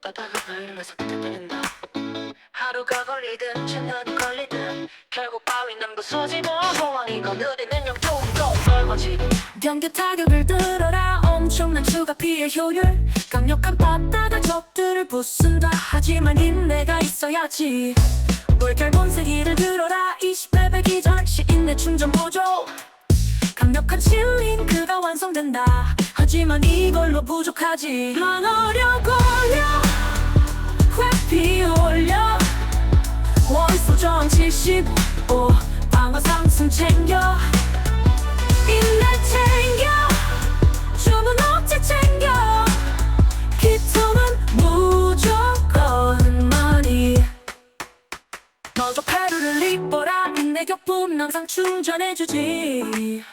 가다가 흘러서 그때는다. 하루가 걸리든 천년이 걸리든 결국 바위는 부서지고 소원이고 느리는 영통도 넓어지고 경계 타격을 들어라. 엄청난 추가 피해 효율. 강력한 바다가 적들을 부순다. 하지만 인내가 있어야지. 물결 본세기를 들어라. 20배배 기절 시 인내 충전 보조. 강력한 칠링크가 완성된다. 하지만 이걸로 부족하지. 방어력 올려 15 방어 상승 챙겨. 인내 챙겨. 주문 억제 챙겨. 기통은 무조건 많이. 너도 패루를 입어라. 인내 격분 항상 충전해주지.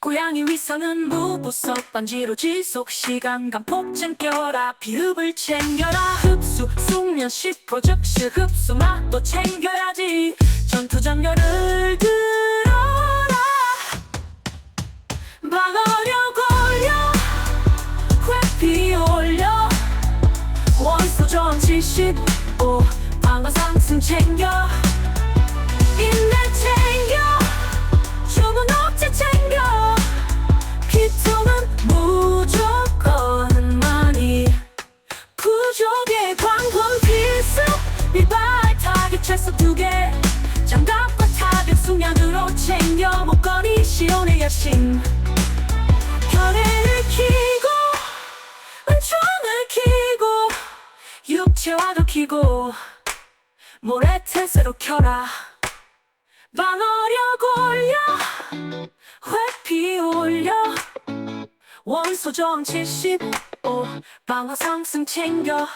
고양이 위선은 무보석 반지로 지속 시간 감폭 챙겨라. 비흡을 챙겨라. 흡수 숙면 10% 즉시 흡수 맛도 챙겨야지. 전투 장렬을 들어라. 방어력 올려. 회피 올려. 원소 저항 75 방어 상승 챙겨 최소 두개. 장갑과 타겟 숙련으로 챙겨 목걸이 시온의 야심. 혈액을 키고 은총을 키고 육체화도 키고 모래태세로 켜라. 방어력 올려 회피 올려. 원소 저항 75 방어 상승 챙겨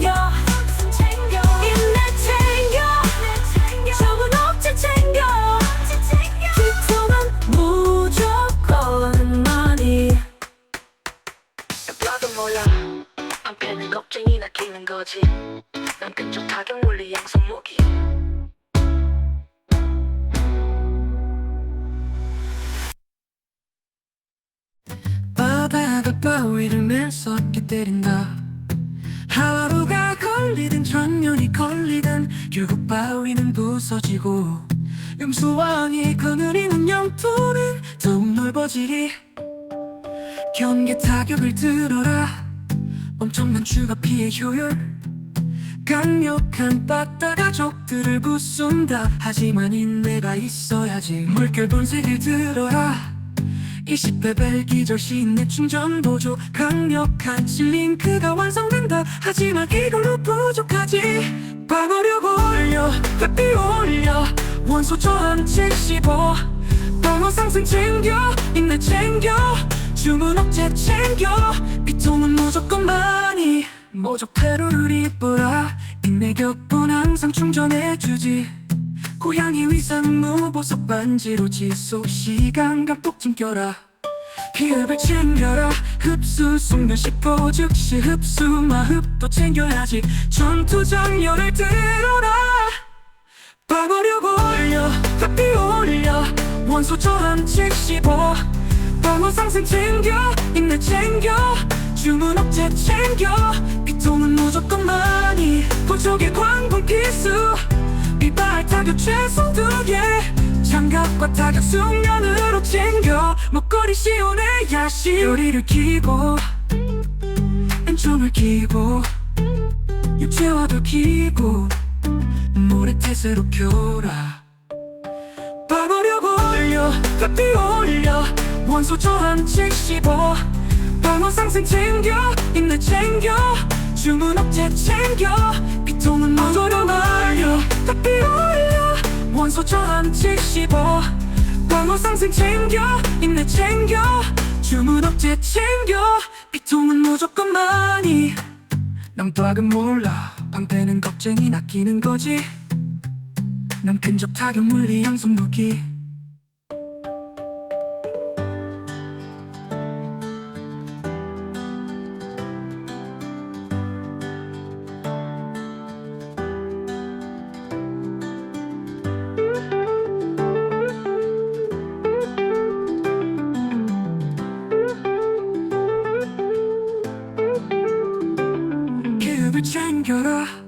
챙겨. 인내 챙겨. 주문 억제 챙겨. 피통은 무조건 많이. 나도 몰라. 한편은 겁쟁이 낚이는 거지. 난 근접 타격 물리 양성 무기. 바다가 바위를 매섭게 때린다 하루가 걸리든 천년이 걸리든 결국 바위는 부서지고 용수왕이 거느리는 영토는 더욱 넓어지리. 경계 타격을 들어라. 엄청난 추가 피해 효율. 강력한 바다가 적들을 부순다. 하지만 인내가 있어야지. 물결 분쇄를 들어라 20배 벨기절 시내 충전 보조. 강력한 실링크가 완성된다. 하지만 이걸로 부족하지. 방어력 올려 회피 올려. 원소 저항 75 방어 상승 챙겨 인내 챙겨. 주문 억제 챙겨. 피통은 무조건 많이. 모조 페루를 입어라. 인내 격분 항상 충전해주지 고양이 위상 무보석 반지로 지속 시간 감폭 챙겨라. 피흡을 챙겨라. 흡수 숙면 10% 즉시 흡수 마흡도 챙겨야지. 전투 장렬을 들어라. 방어력 올려 회피 올려. 원소 저항 75 방어 상승 챙겨 인내 챙겨. 주문 억제 챙겨. 피통은 무조건 많이. 부족의 광분 필수 비발 타격 최소 두개. 장갑과 타격 숙련으로 챙겨. 목걸이 시온의 야시 요리를 키고 엔총을 키고 육체화도 키고 모래태세로 켜라 방어력 올려 회피 올려. 원소 저항 75 방어 상승 챙겨 인내 챙겨. 주문 억제 챙겨. 피 통은 무조건 올려. 회피 올려. 원소 저항 75 방어 상승 챙겨. 인내 챙겨. 주문 억제 챙겨. 피통은 무조건 많이. 남박은 몰라. 방패는 겁쟁이 낚이는 거지. 난 근접 타격 물리 양손 무기 챙겨라